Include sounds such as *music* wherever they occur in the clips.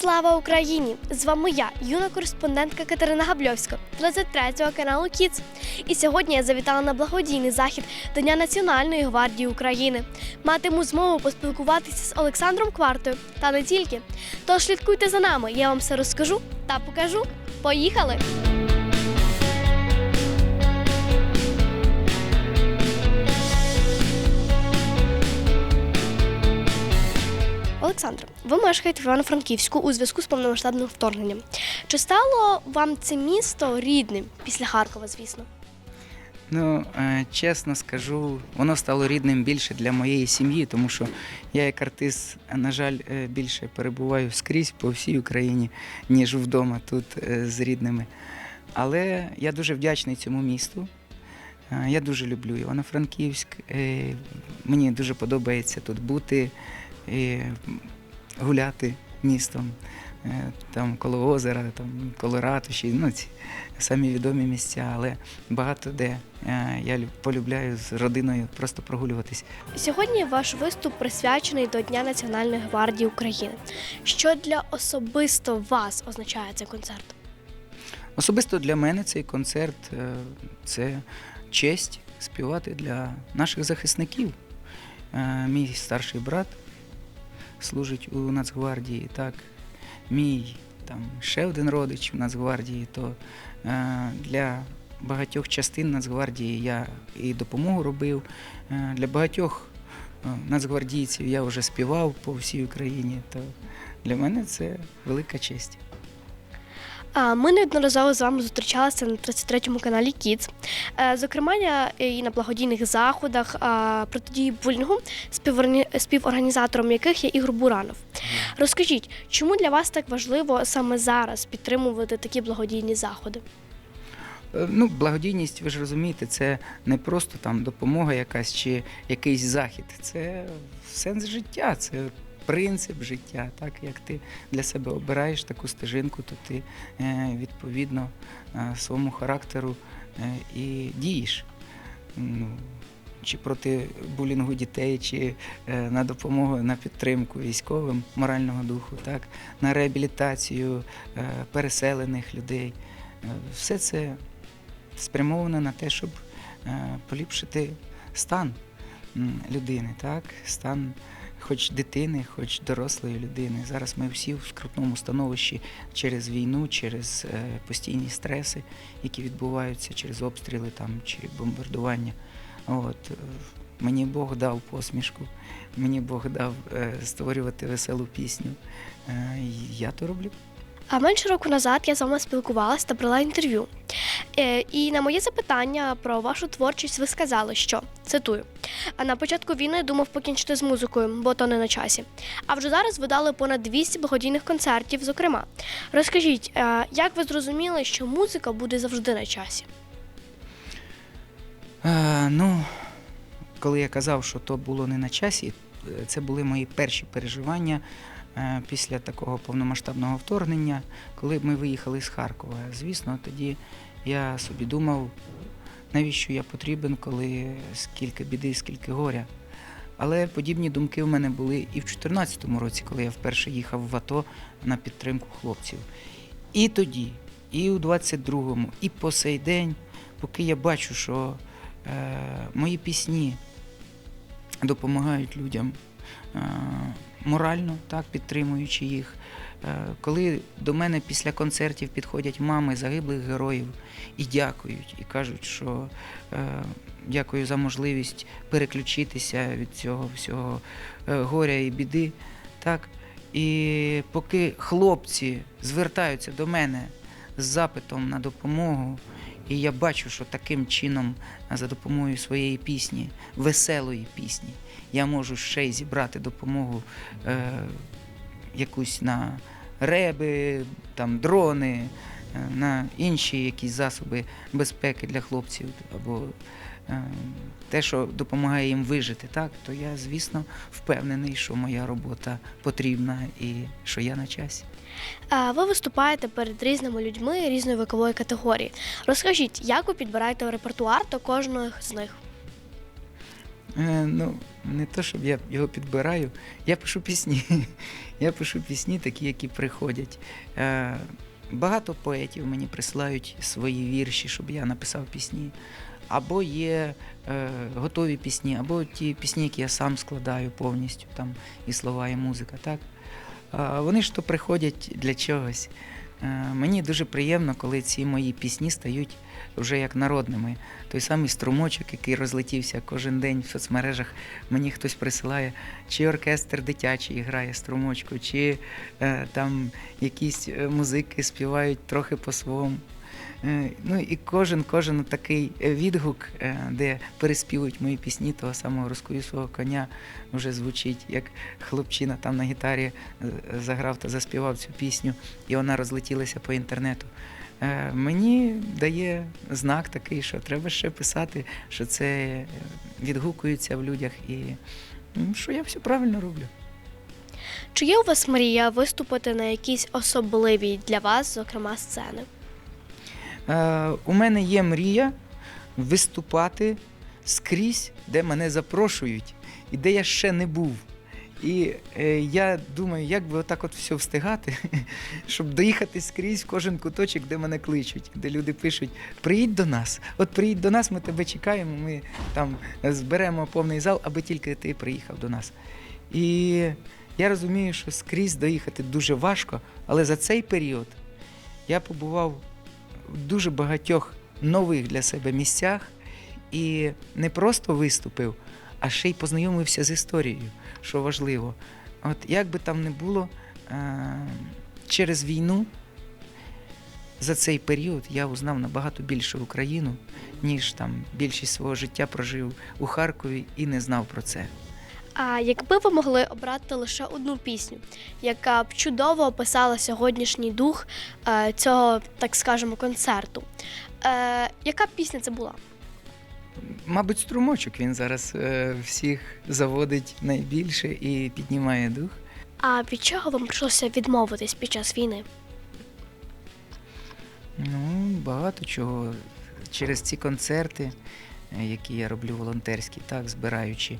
Слава Україні! З вами я, юна кореспондентка Катерина Габльовська, 33 каналу Кіц. І сьогодні я завітала на благодійний захід до Дня Національної гвардії України. Матиму змогу поспілкуватися з Олександром Квартою та не тільки. Тож слідкуйте за нами, я вам все розкажу та покажу. Поїхали! Олександр, ви мешкаєте в Івано-Франківську у зв'язку з повномасштабним вторгненням. Чи стало вам це місто рідним після Харкова, звісно? Ну, е, чесно скажу, воно стало рідним більше для моєї сім'ї, тому що я як артист, на жаль, е, більше перебуваю скрізь по всій Україні, ніж вдома тут е, з рідними. Але я дуже вдячний цьому місту. Я дуже люблю Івано-Франківськ. Мені дуже подобається тут бути, е, гуляти містом, е, там коло озера, там коло ратуші, ну ці самі відомі місця, але багато де е, я полюбляю з родиною просто прогулюватись. Сьогодні ваш виступ присвячений до Дня Національної гвардії України. Що для особисто вас означає цей концерт? Особисто для мене цей концерт е, це честь співати для наших захисників. Мій старший брат служить у Нацгвардії, так, мій там ще один родич у Нацгвардії, то е, для багатьох частин Нацгвардії я і допомогу робив. Е, Для багатьох е, нацгвардійців я вже співав по всій Україні. То для мене це велика честь. Ми неодноразово з вами зустрічалися на 33-му каналі Kids. Е, Зокрема, і на благодійних заходах протидії булінгу, співорганізатором яких є Ігор Буранов. Розкажіть, чому для вас так важливо саме зараз підтримувати такі благодійні заходи? Е, Ну, благодійність, ви ж розумієте, це не просто там допомога якась чи якийсь захід. Це сенс життя, це принцип життя. Так як ти для себе обираєш таку стежинку, то ти е, відповідно е, своєму характеру е, і дієш. Ну, чи проти булінгу дітей, чи на допомогу на підтримку військовим морального духу, так, на реабілітацію переселених людей. Все це спрямовано на те, щоб поліпшити стан людини, так? стан хоч дитини, хоч дорослої людини. Зараз ми всі в скрутному становищі через війну, через е, постійні стреси, які відбуваються через обстріли там, чи бомбардування. От, е, мені Бог дав посмішку, мені Бог дав е, створювати веселу пісню. Я то роблю. А менше року назад я з вами спілкувалася та брала інтерв'ю. Е, І на моє запитання про вашу творчість ви сказали, що цитую: а на початку війни думав покінчити з музикою, бо то не на часі. А вже зараз ви дали понад 200 благодійних концертів. Зокрема, розкажіть, е, як ви зрозуміли, що музика буде завжди на часі? Е, ну, коли я казав, що то було не на часі, це були мої перші переживання після такого повномасштабного вторгнення, коли ми виїхали з Харкова. Звісно, тоді я собі думав, навіщо я потрібен, коли скільки біди, скільки горя. Але подібні думки в мене були і в 2014 році, коли я вперше їхав в АТО на підтримку хлопців. І тоді, і у 22-му, і по сей день, поки я бачу, що е, мої пісні допомагають людям е, морально, так, підтримуючи їх. Е, коли до мене після концертів підходять мами загиблих героїв і дякують, і кажуть, що е, дякую за можливість переключитися від цього всього е, горя і біди. Так. І поки хлопці звертаються до мене з запитом на допомогу, і я бачу, що таким чином, за допомогою своєї пісні, веселої пісні, я можу ще й зібрати допомогу е, якусь на реби, там, дрони, на інші якісь засоби безпеки для хлопців або е, те, що допомагає їм вижити, так, то я, звісно, впевнений, що моя робота потрібна і що я на часі. Е, Ви виступаєте перед різними людьми різної вікової категорії. Розкажіть, як ви підбираєте репертуар до кожного з них? Е, ну, не то, щоб я його підбираю. Я пишу пісні. *laughs* Я пишу пісні, такі, які приходять. Е, багато поетів мені присилають свої вірші, щоб я написав пісні. Або є е, готові пісні, або ті пісні, які я сам складаю повністю, там і слова, і музика. Так? Е, вони ж то приходять для чогось. Е, мені дуже приємно, коли ці мої пісні стають вже як народними. Той самий струмочок, який розлетівся кожен день в соцмережах, мені хтось присилає, чи оркестр дитячий грає струмочку, чи е, там якісь е, музики співають трохи по-своєму. Е, Ну і кожен, кожен такий відгук, е, де переспівують мої пісні, того самого розкоюсового коня вже звучить, як хлопчина там на гітарі е, заграв та заспівав цю пісню, і вона розлетілася по інтернету. Мені дає знак такий, що треба ще писати, що це відгукується в людях і що я все правильно роблю. Чи є у вас мрія виступити на якійсь особливій для вас, зокрема, сцени? Е, у мене є мрія виступати скрізь, де мене запрошують, і де я ще не був. І е, я думаю, як би отак от все встигати, *laughs* щоб доїхати скрізь в кожен куточок, де мене кличуть, де люди пишуть: приїдь до нас, от приїдь до нас, ми тебе чекаємо, ми там зберемо повний зал, аби тільки ти приїхав до нас. І я розумію, що скрізь доїхати дуже важко, але за цей період я побував дуже багатьох нових для себе місцях і не просто виступив, а ще й познайомився з історією, що важливо. От як би там не було, е, через війну за цей період я узнав набагато більше Україну, ніж там більшість свого життя прожив у Харкові і не знав про це. А якби ви могли обрати лише одну пісню, яка б чудово описала сьогоднішній дух е, цього, так скажемо, концерту, е, яка б пісня це була? Мабуть, струмочок він зараз е, всіх заводить найбільше і піднімає дух. А від чого вам прийшлося відмовитись під час війни? Ну, багато чого. Через ці концерти, які я роблю волонтерські, так, збираючи,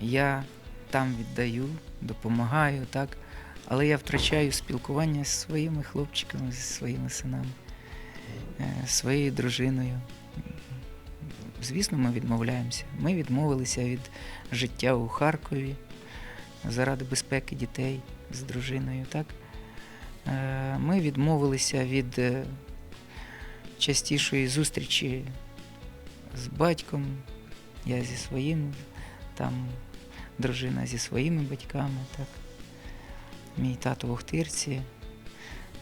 я там віддаю, допомагаю, так, але я втрачаю спілкування з своїми хлопчиками, зі своїми синами, е, своєю дружиною. Звісно, ми відмовляємося. Ми відмовилися від життя у Харкові заради безпеки дітей з дружиною. Так? Е, Ми відмовилися від е, частішої зустрічі з батьком, я зі своїм, там дружина зі своїми батьками, так. Мій тато в Охтирці,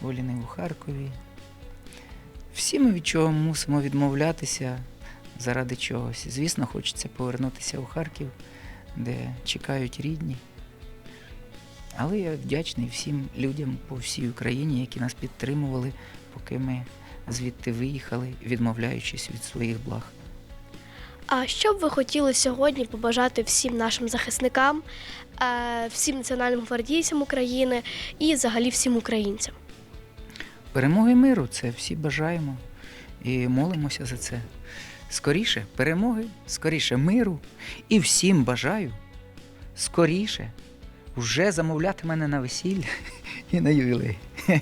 Воліни у Харкові. Всі ми від чого мусимо відмовлятися заради чогось. Звісно, хочеться повернутися у Харків, де чекають рідні. Але я вдячний всім людям по всій Україні, які нас підтримували, поки ми звідти виїхали, відмовляючись від своїх благ. А що б ви хотіли сьогодні побажати всім нашим захисникам, е, всім національним гвардійцям України і взагалі всім українцям? Перемоги миру це всі бажаємо і молимося за це. Скоріше перемоги, скоріше миру. І всім бажаю скоріше вже замовляти мене на весілля *laughs* і на ювілей. *laughs*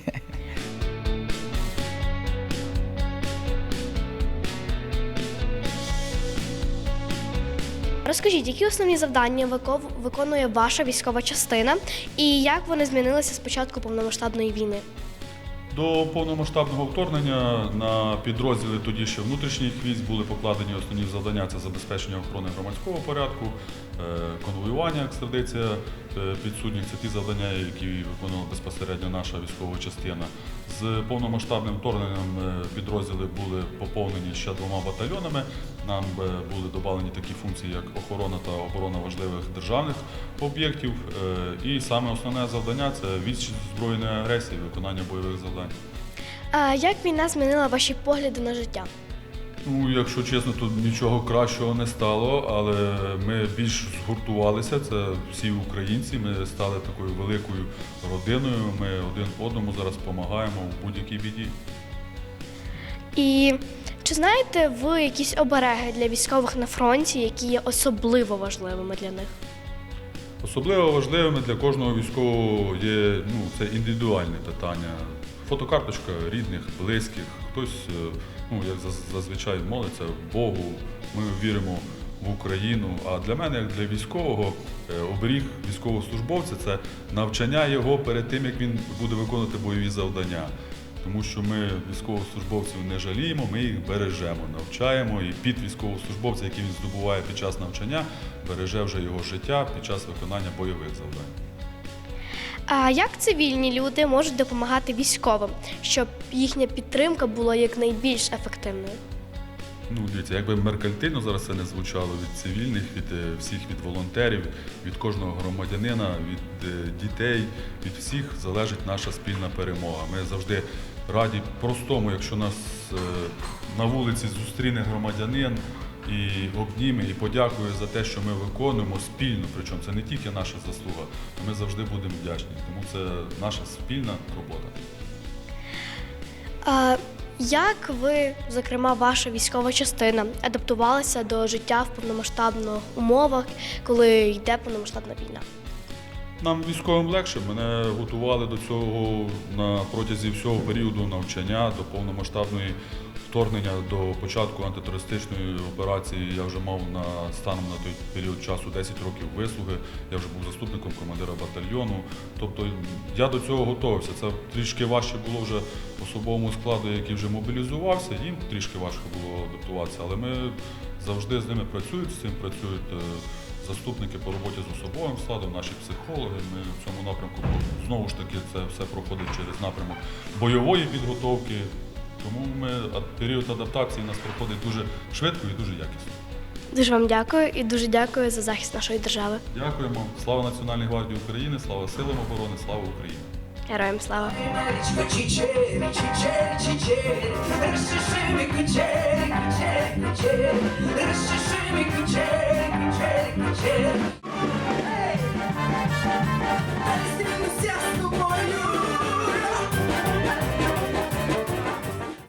Розкажіть, які основні завдання виконує ваша військова частина і як вони змінилися з початку повномасштабної війни? До повномасштабного вторгнення на підрозділи тоді ще внутрішніх військ були покладені основні завдання це забезпечення охорони громадського порядку, конвоювання екстрадиція е, підсудних. Це ті завдання, які виконувала безпосередньо наша військова частина. З повномасштабним вторгненням е, підрозділи були поповнені ще двома батальйонами. Нам е, були додавлені такі функції, як охорона та оборона важливих державних об'єктів. Е, І саме основне завдання це відсіч збройної агресії, виконання бойових завдань. А як війна змінила ваші погляди на життя? Ну, якщо чесно, то нічого кращого не стало, але ми більш згуртувалися. Це всі українці. Ми стали такою великою родиною. Ми один одному зараз допомагаємо в будь-якій біді. І Чи знаєте ви якісь обереги для військових на фронті, які є особливо важливими для них? Особливо важливими для кожного військового є ну, це індивідуальне питання. Фотокарточка рідних, близьких, хтось, е, ну, як зазвичай молиться Богу, ми віримо в Україну. А для мене, як для військового, е, оберіг військовослужбовця це навчання його перед тим, як він буде виконувати бойові завдання. Тому що ми військовослужбовців не жаліємо, ми їх бережемо, навчаємо, і під військовослужбовця, який він здобуває під час навчання, береже вже його життя під час виконання бойових завдань. А як цивільні люди можуть допомагати військовим, щоб їхня підтримка була якнайбільш ефективною? Ну, дивіться, якби меркантильно зараз це не звучало від цивільних, від е, всіх від волонтерів, від кожного громадянина, від е, дітей, від всіх залежить наша спільна перемога. Ми завжди раді простому, якщо нас е, на вулиці зустріне громадянин і обніме, і подякує за те, що ми виконуємо спільно. Причому це не тільки наша заслуга, ми завжди будемо вдячні. Тому це наша спільна робота. А як ви, зокрема, ваша військова частина адаптувалася до життя в повномасштабних умовах, коли йде повномасштабна війна? Нам військовим легше. Мене готували до цього на протязі всього періоду навчання до повномасштабної вторгнення до початку антитерористичної операції. Я вже мав на станом на той період часу 10 років вислуги. Я вже був заступником командира батальйону. Тобто я до цього готувався. Це трішки важче було вже особовому складу, який вже мобілізувався. Їм трішки важко було адаптуватися, але ми завжди з ними працюють, з цим працюють. Заступники по роботі з особовим складом, наші психологи. Ми в цьому напрямку знову ж таки це все проходить через напрямок бойової підготовки. Тому ми період адаптації у нас проходить дуже швидко і дуже якісно. Дуже вам дякую і дуже дякую за захист нашої держави. Дякуємо. Слава Національній гвардії України, слава силам оборони, слава Україні! Героям слава! Кучері, кучері, кучері, розчеши içerik, içerik, içerik.